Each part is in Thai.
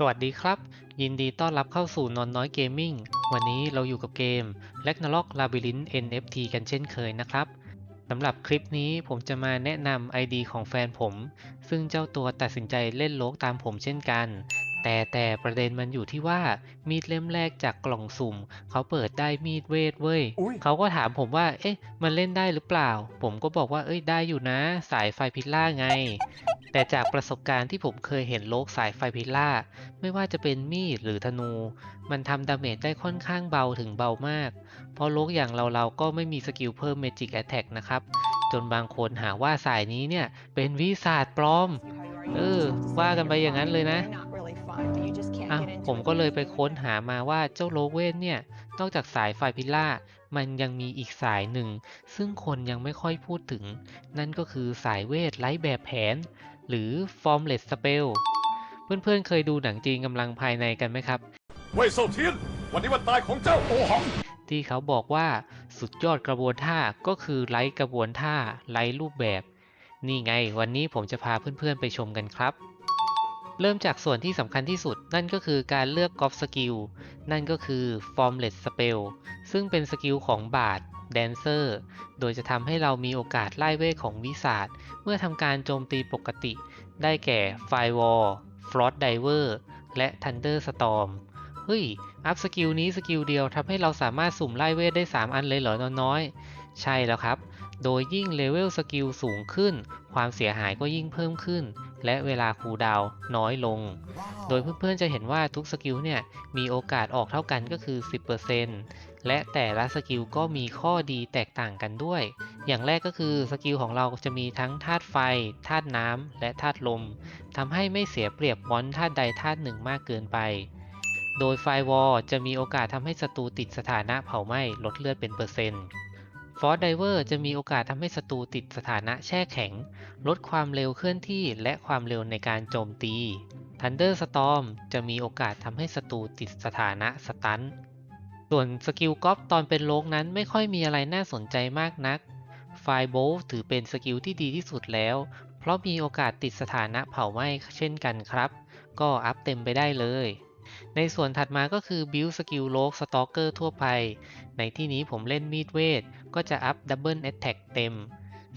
สวัสดีครับ ยินดีต้อนรับเข้าสู่นอนน้อยเกมมิ่งวันนี้เราอยู่กับเกม l a g n a r o k Labyrinth NFT กันเช่นเคยนะครับสำหรับคลิปนี้ผมจะมาแนะนำ ID ของแฟนผม ซึ่งเจ้าตัวตัดสินใจเล่นโลกตามผมเช่นกัน แต่แต่ประเด็นมันอยู่ที่ว่ามีดเล่มแรกจากกล่องสุ่ม เขาเปิดได้มีดเวทเว้ยอุ๊ยเขาก็ถามผมว่า เอ๊ะ มันเล่นได้หรือเปล่า ผมก็บอกว่าเอ้ยได้อยู่นะ สายไฟพิล่าไง แต่จากประสบการณ์ที่ผมเคยเห็นโลกสายไฟพิล่าไม่ว่าจะเป็นมีดหรือธนู มันทำดาเมจได้ค่อนข้างเบาถึงเบามาก เพราะโลกอย่างเราเราๆก็ไม่มีสกิลเพิ่ม Magic Attack นะครับจนบางคนหาว่าสายนี้เนี่ยเป็นวิสาดปลอม เออ ว่ากันไปอย่างนั้นเลยนะ อะผมก็เลยไปค้นหามาว่าเจ้าโลเวนเนี่ย นอกจากสายไฟพิล่า มันยังมีอีกสายหนึ่ง ซึ่งคนยังไม่ค่อยพูดถึง นั่นก็คือสายเวทไร้แบบแผน หรือ Formless Spell เพื่อนๆเคยดูหนังจีนกำลังภายในกันไหมครับเว่ยเซาเทียนวันนี้วันตายของเจ้าโอหังที่เขาบอกว่าสุดยอดกระบวนท่าก็คือไร้กระบวนท่าไร้รูปแบบ นี่ไงวันนี้ผมจะพาเพื่อนๆไปชมกันครับ เริ่มจากส่วนที่สำคัญที่สุด นั่นก็คือการเลือกกอล์ฟสกิล นั่นก็คือ Formless Spell ซึ่งเป็นสกิลของบา d แดนเซอร์ โดยจะทำให้เรามีโอกาสไล่เวทของวิสาดเมื่อทำการโจมตีปกติ ได้แก่ Firewall Frost Diver และ Thunderstorm เฮ้ย อัพสกิลนี้สกิลเดียวทำให้เราสามารถสุ่มไล่เวทได้ 3 อันเลยเหรอนน้อย ใช่แล้วครับ โดยยิ่งเลเวลสกิลสูงขึ้น ความเสียหายก็ยิ่งเพิ่มขึ้น และเวลาคูลดาวน์น้อยลง โดยเพื่อนๆจะเห็นว่าทุกสกิลเนี่ยมีโอกาสออกเท่ากันก็คือ 10%และแต่ละสกิลก็มีข้อดีแตกต่างกันด้วย อย่างแรกก็คือสกิลของเราจะมีทั้งธาตุไฟธาตุน้ำและธาตุลมทำให้ไม่เสียเปรียบมอนธาตุใดธาตุหนึ่งมากเกินไปโดยไฟวอลจะมีโอกาสทำให้ศัตรูติดสถานะเผาไหม้ลดเลือดเป็นเปอร์เซ็นต์ ฟอร์ d ไดเวอร์จะมีโอกาสทำให้ศัตรูติดสถานะแช่แข็ง ลดความเร็วเคลื่อนที่และความเร็วในการโจมตี Thunder Storm จะมีโอกาสทำให้ศัตรูติดสถานะสตัน ส่วนสกิลกอฟตอนเป็นโลกนั้นไม่ค่อยมีอะไรน่าสนใจมากนัก ไฟโบลถือเป็นสกิลที่ดีที่สุดแล้ว เพราะมีโอกาสติดสถานะเผาไหม้เช่นกันครับ ก็อัพเต็มไปได้เลย ในส่วนถัดมาก็คือบิ l สกิลโลกสต a เกอร์ทั่วไป ในที่นี้ผมเล่นมีดเวท ก็จะอัพดับเบิลแอตแทกเต็ม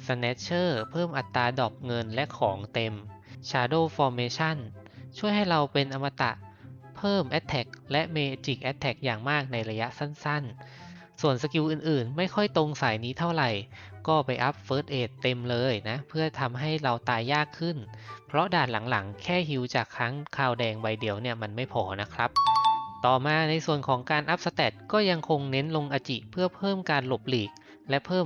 Snatcher เพิ่มอัตราดอปเงินและของเต็ม Shadow Formation ช่วยให้เราเป็นอมตะ เพิ่ม Attack และ Magic Attack อย่างมากในระยะสั้นๆ ส่วนสกิลอื่นๆ ไม่ค่อยตรงสายนี้เท่าไหร่ ก็ไปอัพ First Aid เต็มเลยนะ เพื่อทำให้เราตายยากขึ้น เพราะด่านหลังๆ แค่ฮิวจากครั้งคาวแดงใบเดียวเนี่ยมันไม่พอนะครับ ต่อมาในส่วนของการอัพสเตตก็ยังคงเน้นลงอจิเพื่อเพิ่มการหลบหลีก และเพิ่ม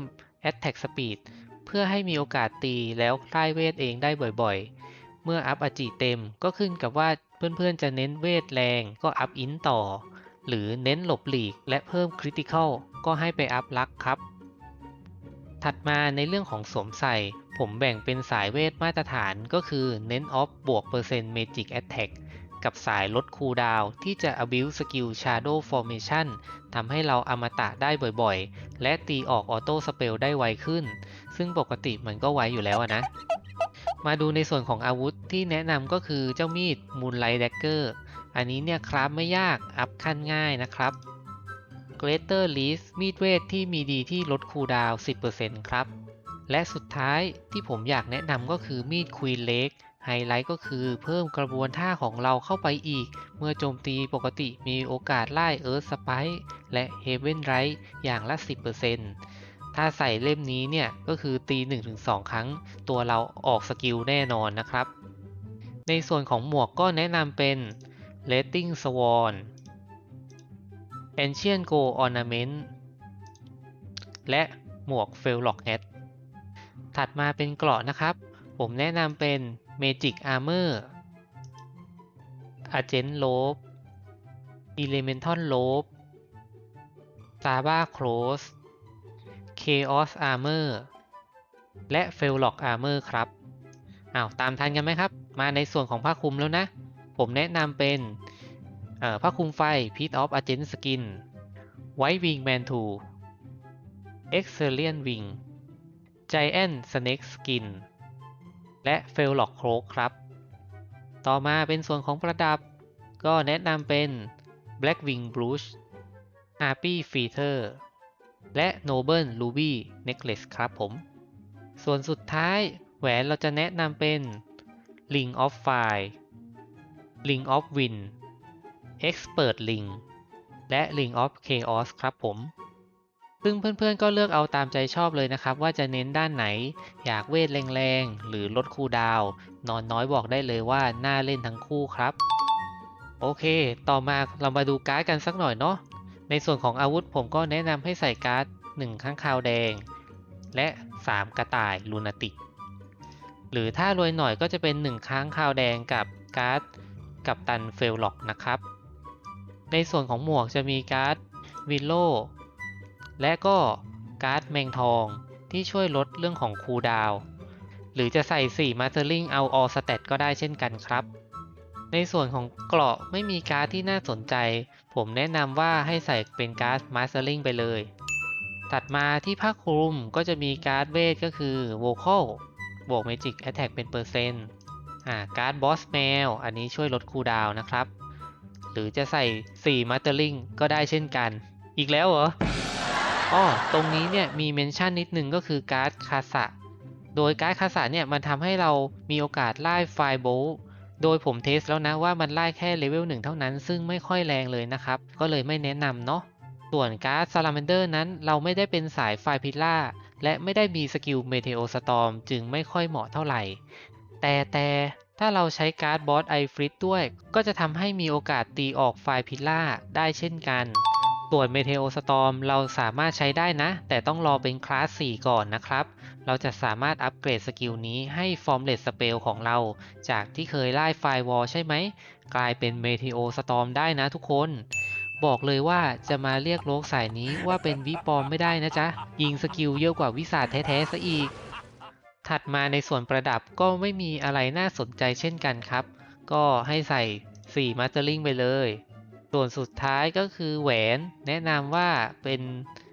Attack Speed เพื่อให้มีโอกาสตีแล้วคลายเวทเองได้บ่อยๆ เมื่ออัพอจิเต็มก็ขึ้นกับว่าเพื่อนๆจะเน้นเวทแรงก็อัพอินต่อ หรือเน้นหลบหลีกและเพิ่มคริติคอลก็ให้ไปอัพลักครับ ถัดมาในเรื่องของสวมใส่ ผมแบ่งเป็นสายเวทมาตรฐานก็คือเน้นออฟบวกเปอร์เซ็นต์เมจิกแอตแทกกับสายลดคูลดาวที่จะ abuse สกิล Shadow Formation ทำให้เราอมตะได้บ่อยๆ และตีออกออโต้สเปลได้ไวขึ้น ซึ่งปกติมันก็ไวอยู่แล้วนะ มาดูในส่วนของอาวุธที่แนะนำก็คือเจ้ามีด Moonlight Dagger อันนี้เนี่ยคราฟไม่ยาก อัพขั้นง่ายนะครับ Greater Leaf มีดเวทที่มีดีที่ลดคูดาว 10%ครับ และสุดท้ายที่ผมอยากแนะนำก็คือมีด Queen Lake ไฮไลท์ก็คือเพิ่มกระบวนท่าของเราเข้าไปอีก เมื่อโจมตีปกติมีโอกาสไล่ Earth Spike และ Heaven Right อย่างละ 10%ถ้าใส่เล่มนี้เนี่ยก็คือตี 1-2 ครั้ง ตัวเราออกสกิลแน่นอนนะครับ ในส่วนของหมวกก็แนะนำเป็น Rating Sworn Ancient Gold Ornament และหมวก f e l l o c k Hat ถัดมาเป็นเกราะนะครับ ผมแนะนำเป็น Magic Armor Agent Robe Elemental Robe Saba Clothes Chaos Armor และ f e l l o c k Armor ครับอ้าวตามทันกันไหมครับ มาในส่วนของผ้าคลุมแล้วนะ ผมแนะนำเป็น ผ้าคลุมไฟ Pit of Agent Skin White Wing Mantle Excellent Wing Giant Snake Skin และ f e l l o c k Cloak ครับ ต่อมาเป็นส่วนของประดับ ก็แนะนำเป็น Blackwing Brooch Harpy Feather และ Noble Ruby Necklace ครับผม ส่วนสุดท้ายแหวนเราจะแนะนำเป็น Ring of Fire Ring of Wind Expert Ring และ Ring of Chaos ครับผม ซึ่งเพื่อนๆก็เลือกเอาตามใจชอบเลยนะครับ ว่าจะเน้นด้านไหน อยากเวทแรงๆ หรือลดคูดาวน์นอนน้อยบอกได้เลยว่าน่าเล่นทั้งคู่ครับ โอเค ต่อมาเรามาดูการ์ดกันสักหน่อยเนาะ ในส่วนของอาวุธผมก็แนะนำให้ใส่การ์ด1ข้างคาวแดง และ 3 กระต่ายลูนาติก หรือถ้ารวยหน่อยก็จะเป็น 1 ค้างคาวแดงกับการ์ดกับตันเฟลล็อกนะครับ ในส่วนของหมวกจะมีการ์ดวิลโลและก็การ์ดแมงทองที่ช่วยลดเรื่องของคูดาวหรือจะใส่4 Mastering เอา All Stat ก็ได้เช่นกันครับ ในส่วนของเกราะไม่มีการ์ดที่น่าสนใจ ผมแนะนำว่าให้ใส่เป็นการ์ด Mastering ไปเลย ถัดมาที่ผ้าคลุมก็จะมีการ์ดเวทก็คือ Vocal บวก Magic Attack เป็นเปอร์เซ็นต์อ่าการ์ด Boss Mail อันนี้ช่วยลดคูดาวนะครับ หรือจะใส่ 4 Mastering ก็ได้เช่นกัน อีกแล้วเหรออ้อตรงนี้เนี่ยมีเมนชั่นนิดนึงก็คือการ์ดคาสะโดยการ์ดคาสะเนี่ยมันทำให้เรามีโอกาสไล่ไฟโบโดยผมเทสแล้วนะว่ามันไล่แค่เลเวลหนึ่งเท่านั้น ซึ่งไม่ค่อยแรงเลยนะครับ ก็เลยไม่แนะนำเนาะส่วนการ์ดซาลา m มนเดอร์นั้นเราไม่ได้เป็นสายไฟพิล่าและไม่ได้มีสกิลเมเทโอสตอมจึงไม่ค่อยเหมาะเท่าไหร่ แต่แต่ ถ้าเราใช้การ์ดบอสไอฟริตด้วย ก็จะทำให้มีโอกาสตีออกไฟพิล่าได้เช่นกัน ส่วนเมเทโอสตอมเราสามารถใช้ได้นะ แต่ต้องรอเป็นคลาส 4 ก่อนนะครับ เราจะสามารถอัปเกรดสกิลนี้ให้ Formless Spell ของเรา จากที่เคยไล่ไฟวอลใช่ไหม กลายเป็นเมเทโอสตอมได้นะทุกคนบอกเลยว่าจะมาเรียกโลกสายนี้ว่าเป็นวิปอมไม่ได้นะจ๊ะ ยิงสกิลเยอะกว่าวิสาแท้ๆซะอีก ถัดมาในส่วนประดับก็ไม่มีอะไรน่าสนใจเช่นกันครับ ก็ให้ใส่4 Mastering ไปเลย ส่วนสุดท้ายก็คือแหวนแนะนำว่าเป็น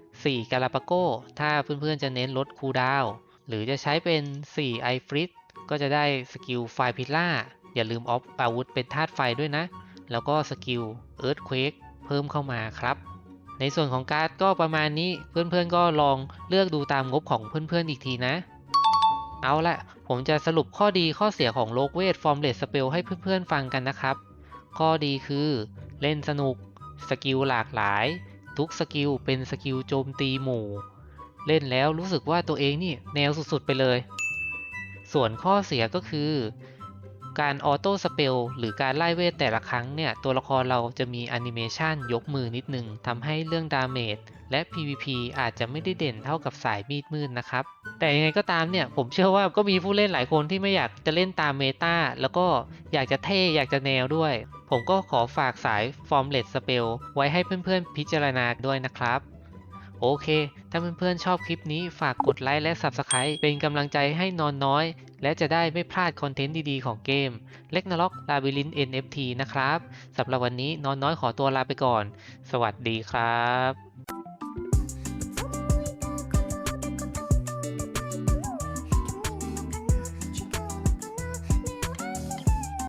4 กาลาปาโกถ้าเพื่อนๆจะเน้นลดคูลดาว หรือจะใช้เป็น 4 ไอฟริตก็จะได้สกิลไฟพิล่า อย่าลืมออฟอาวุธเป็นธาตุไฟด้วยนะ แล้วก็สกิลเอิร์ธเควกเพิ่มเข้ามาครับ ในส่วนของการ์ดก็ประมาณนี้เพื่อนๆก็ลองเลือกดูตามงบของเพื่อนๆอีกทีนะ เอาละผมจะสรุปข้อดีข้อเสียของโลกเวทฟอร์มเลสสเปลให้เพื่อนๆฟังกันนะครับ ข้อดีคือ เล่นสนุก สกิลหลากหลาย ทุกสกิลเป็นสกิลโจมตีหมู่ เล่นแล้วรู้สึกว่าตัวเองนี่แนวสุดๆไปเลย ส่วนข้อเสียก็คือ การออโต้สเปลหรือการไล่เวทแต่ละครั้งเนี่ย ตัวละครเราจะมีแอนิเมชันยกมือนิดนึงทำให้เรื่องดาเมจและ PVP อาจจะไม่ได้เด่นเท่ากับสายมีดมืดนะครับ แต่ยังไงก็ตามเนี่ย ผมเชื่อว่าก็มีผู้เล่นหลายคนที่ไม่อยากจะเล่นตามเมตาแล้วก็อยากจะเท่ อยากจะแนวด้วย ผมก็ขอฝากสาย Formless Spell ไว้ให้เพื่อนๆพิจารณาด้วยนะครับ โอเค ถ้าเพื่อนๆชอบคลิปนี้ฝากกดไลค์และ Subscribe เป็นกำลังใจให้นอนน้อย และจะได้ไม่พลาดคอนเทนต์ดีๆของเกมเล็กนล็อกลาบิลิน NFT นะครับสำหรับวันนี้นอนน้อยขอตัวลาไปก่อน สวัสดีครับ